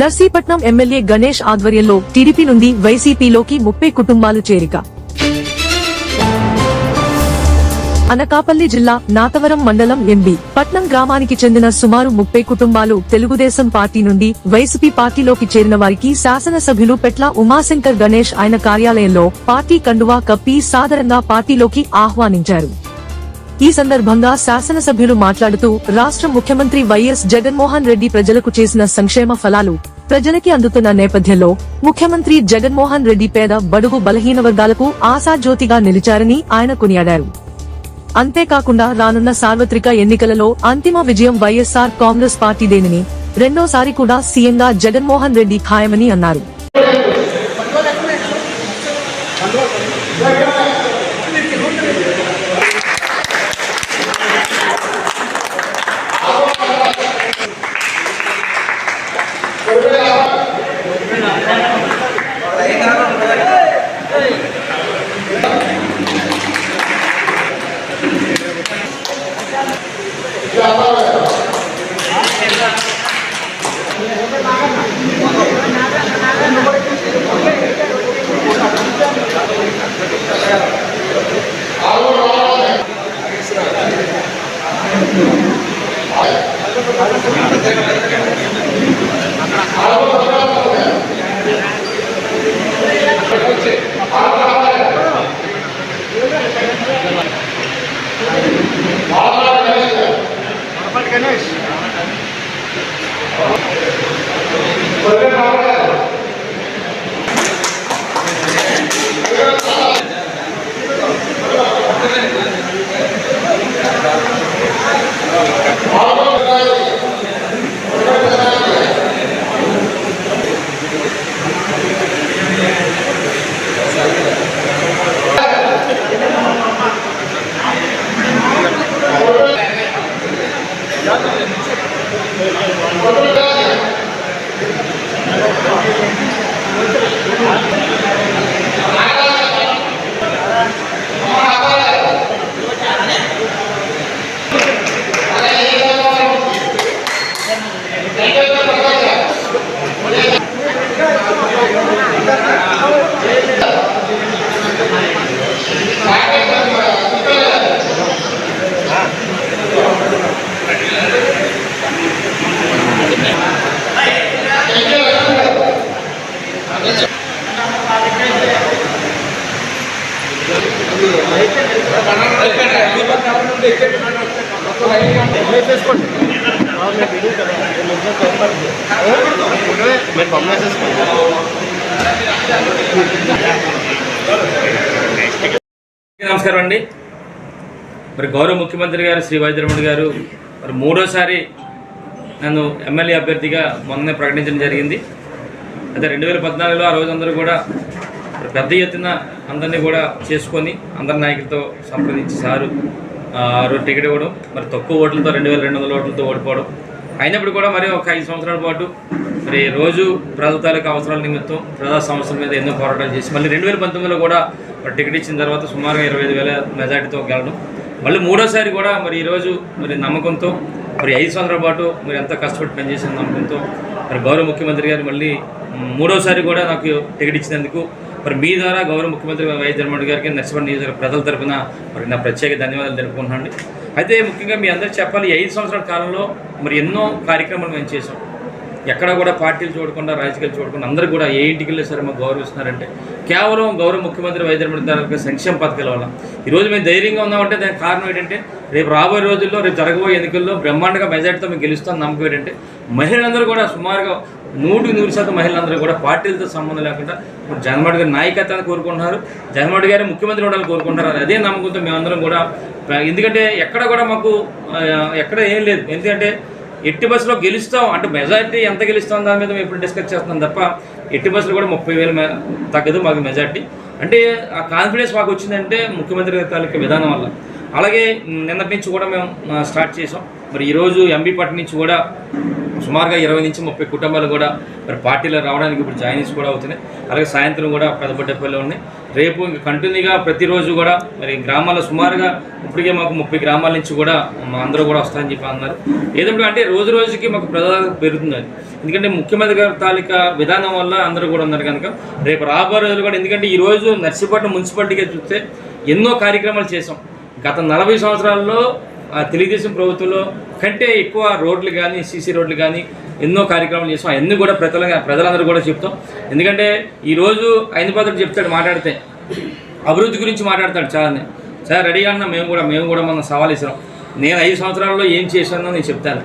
Narsipatnam MLA Ganesh ఆధ్వర్యంలో TDP నుండి వైసీపీలోకి ముప్పై కుటుంబాలు చేరిక. అనకాపల్లి జిల్లా నాతవరం మండలం ఎంబీ. పట్నం గ్రామానికి చెందిన సుమారు ముప్పై కుటుంబాలు తెలుగుదేశం పార్టీ నుండి వైసీపీ పార్టీలోకి చేరిన వారికి శాసనసభ్యులు పెట్ల ఉమాశంకర్ గణేష్ ఆయన కార్యాలయంలో పార్టీ కండువా కప్పి సాధారణంగా పార్టీలోకి ఆహ్వానించారు. ఈ సందర్భంగా శాసనసభ్యులు మాట్లాడుతూ రాష్ట్ర ముఖ్యమంత్రి వైఎస్ జగన్మోహన్ రెడ్డి ప్రజలకు చేసిన సంక్షేమ ఫలాలు ప్రజలకి అందుతున్న నేపథ్యంలో ముఖ్యమంత్రి జగన్మోహన్ రెడ్డి పేద బడుగు బలహీన వర్గాలకు ఆశాజ్యోతిగా నిలిచారని ఆయన కొనియాడారు. అంతేకాకుండా రానున్న సార్వత్రిక ఎన్నికలలో అంతిమ విజయం వైఎస్ఆర్ కాంగ్రెస్ పార్టీదేనని రెండోసారి కూడా సీఎంగా జగన్మోహన్ రెడ్డి ఖాయమని అన్నారు. Thank you. నమస్కారం అండి. మరి గౌరవ ముఖ్యమంత్రి గారు శ్రీ వైద్యరమణి గారు మరి మూడోసారి నన్ను ఎమ్మెల్యే అభ్యర్థిగా మొన్నే ప్రకటించడం జరిగింది. అయితే రెండు వేల పద్నాలుగులో ఆ రోజందరూ కూడా పెద్ద ఎత్తున అందరినీ కూడా చేసుకొని అందరి నాయకులతో సంప్రదించి సారు ఆ రోజు టికెట్ ఇవ్వడం మరి తక్కువ ఓట్లతో రెండు వేల రెండు వందల ఓట్లతో ఓడిపోవడం. అయినప్పుడు కూడా మరి ఒక ఐదు సంవత్సరాల పాటు మరి రోజు ప్రజల తాలూకు అవసరాల నిమిత్తం ప్రజా సమస్యల మీద ఎన్నో పోరాటాలు చేసి మళ్ళీ రెండు వేల పంతొమ్మిదిలో కూడా మరి టికెట్ ఇచ్చిన తర్వాత సుమారుగా ఇరవై ఐదు వేల మెజార్టీతో గెలడం మళ్ళీ మూడోసారి కూడా మరి ఈరోజు మరి నమ్మకంతో మరి ఐదు సంవత్సరాల పాటు మరి ఎంత కష్టపడి పనిచేసిన నమ్మకంతో మరి గౌరవ ముఖ్యమంత్రి గారు మళ్ళీ మూడోసారి కూడా నాకు టికెట్ ఇచ్చినందుకు మరి మీ ద్వారా గౌరవ ముఖ్యమంత్రి వైఎస్ జగన్మోహన్ గారికి నర్సిపల్లి నియోజకవర్గ ప్రజల తరపున మరి నా ప్రత్యేక ధన్యవాదాలు తెలుపుకుంటున్నాను అయితే ముఖ్యంగా మీ అందరూ చెప్పాలి ఐదు సంవత్సరాల కాలంలో మరి ఎన్నో కార్యక్రమాలు మేము చేసాం ఎక్కడ కూడా పార్టీలు చూడకుండా రాజకీయాలు చూడకుండా అందరూ కూడా ఏ ఇంటికి వెళ్ళి సరే మాకు గౌరవిస్తున్నారంటే కేవలం గౌరవ ముఖ్యమంత్రి వైద్య గారి సంక్షేమ పథకాల వల్ల. ఈరోజు మేము ధైర్యంగా ఉన్నామంటే దానికి కారణం ఏంటంటే రేపు రాబోయే రోజుల్లో రేపు జరగబోయే ఎన్నికల్లో బ్రహ్మాండంగా మెజార్టీతో మేము గెలుస్తాం నమ్మకం ఏంటంటే మహిళలందరూ కూడా సుమారుగా నూటి నూరు శాతం మహిళలందరూ కూడా పార్టీలతో సంబంధం లేకుండా ఇప్పుడు జగన్మోహన్ గారి నాయకత్వాన్ని కోరుకుంటున్నారు. జగన్మోహన్ గారు ముఖ్యమంత్రి ఉండాలని కోరుకుంటున్నారు. అదే నమ్మకంతో మేమందరం కూడా ఎందుకంటే ఎక్కడ కూడా మాకు ఎక్కడ ఏం లేదు. ఎందుకంటే ఎట్టి బస్సులో గెలుస్తాం. అంటే మెజార్టీ ఎంత గెలుస్తాం దాని మీద మేము ఇప్పుడు డిస్కస్ చేస్తున్నాం తప్ప ఎట్టి బస్సులు కూడా ముప్పై వేలు తగ్గదు మాకు మెజార్టీ. అంటే ఆ కాన్ఫిడెన్స్ మాకు వచ్చిందంటే ముఖ్యమంత్రి తాలూకా విధానం వల్ల. అలాగే నిన్నటి నుంచి కూడా మేము స్టార్ట్ చేసాం మరి ఈరోజు ఎంబీపట్నం నుంచి కూడా సుమారుగా ఇరవై నుంచి ముప్పై కుటుంబాలు కూడా మరి పార్టీలో రావడానికి ఇప్పుడు జాయినింగ్స్ కూడా అవుతున్నాయి. అలాగే సాయంత్రం కూడా పెద్దపట్టపల్లి ఉన్నాయి. రేపు ఇంకా కంటిన్యూగా ప్రతిరోజు కూడా మరి గ్రామాల్లో సుమారుగా ఇప్పటికే మాకు ముప్పై గ్రామాల నుంచి కూడా మా అందరూ కూడా వస్తారని చెప్పి అన్నారు. ఏదంటే అంటే రోజు రోజుకి మాకు ప్రజలు పెరుగుతుంది ఎందుకంటే ముఖ్యమంత్రి గారి తాలూకా విధానం వల్ల అందరూ కూడా ఉన్నారు కనుక రేపు రాబోయే రోజులు కూడా ఎందుకంటే ఈ రోజు నర్సీపట్నం మున్సిపాలిటీగా చూస్తే ఎన్నో కార్యక్రమాలు చేసాం గత నలభై సంవత్సరాల్లో ఆ తెలుగుదేశం ప్రభుత్వంలో కంటే ఎక్కువ రోడ్లు కానీ సీసీ రోడ్లు కానీ ఎన్నో కార్యక్రమాలు చేస్తాం. అవన్నీ కూడా ప్రజల ప్రజలందరూ కూడా చెప్తాం. ఎందుకంటే ఈరోజు ఐదుపాత్రుడు చెప్తాడు మాట్లాడితే. అభివృద్ధి గురించి మాట్లాడతాడు చాలానే. సార్ రెడీ అన్న మేము కూడా మేము కూడా మనం సవాల్ ఇస్తాం నేను ఐదు సంవత్సరాల్లో ఏం చేశానో నేను చెప్తాను.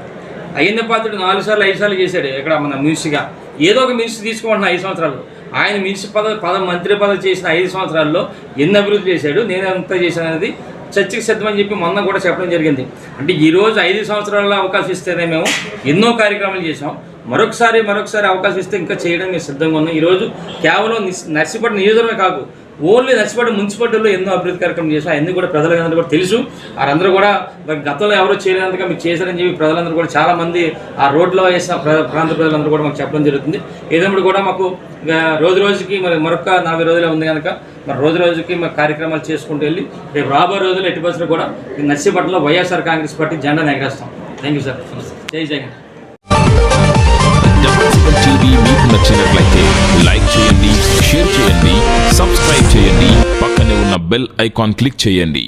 అయ్యన్న పాత్రుడు నాలుగు సార్లు ఐదు సార్లు చేశాడు ఇక్కడ మన మినిస్ట్రీగా ఏదో ఒక మినిస్ట్రీ తీసుకోమంటున్నా ఐదు సంవత్సరాలు ఆయన మినిస్ట్రీ పద పద మంత్రి పదవి చేసిన ఐదు సంవత్సరాల్లో ఎన్ని అభివృద్ధి చేశాడు నేను ఎంత చేశాను అనేది చర్చకి సిద్ధమని చెప్పి మొన్న కూడా చెప్పడం జరిగింది. అంటే ఈరోజు ఐదు సంవత్సరాల్లో అవకాశం ఇస్తేనే మేము ఎన్నో కార్యక్రమాలు చేసాం మరొకసారి మరొకసారి అవకాశం ఇస్తే ఇంకా చేయడం మేము సిద్ధంగా ఉన్నాం. ఈరోజు కేవలం నిస్- నర్సీపట్నం నియోజకవర్గమే కాదు ఓన్లీ నర్సీపట్నం మున్సిపాలిటీలో ఎన్నో అభివృద్ధి కార్యక్రమం చేసాం అన్నీ కూడా ప్రజలందరూ కూడా తెలుసు. వారందరూ కూడా మరి గతంలో ఎవరో చేయలేనందుగా మీరు చేశారని చెప్పి ప్రజలందరూ కూడా చాలామంది ఆ రోడ్లో వేసిన ప్ర- ప్రాంత ప్రజలందరూ కూడా మాకు చెప్పడం జరుగుతుంది. ఏదప్పుడు కూడా మాకు రోజు రోజుకి మరి మరొక నలభై రోజులే ఉంది కనుక మరి రోజు రోజుకి మా కార్యక్రమాలు చేసుకుంటూ వెళ్ళి రేపు రాబోయే రోజుల్లో ఎట్టి బస్సులు కూడా నర్సీపట్నంలో వైఎస్ఆర్ కాంగ్రెస్ పార్టీ జెండా ఎగరేస్తాం థ్యాంక్ యూ సార్ జై జగన్. టీవీ మీకు నచ్చినట్లయితే లైక్ చేయండి షేర్ చేయండి సబ్స్క్రైబ్ చేయండి పక్కనే ఉన్న బెల్ ఐకాన్ క్లిక్ చేయండి.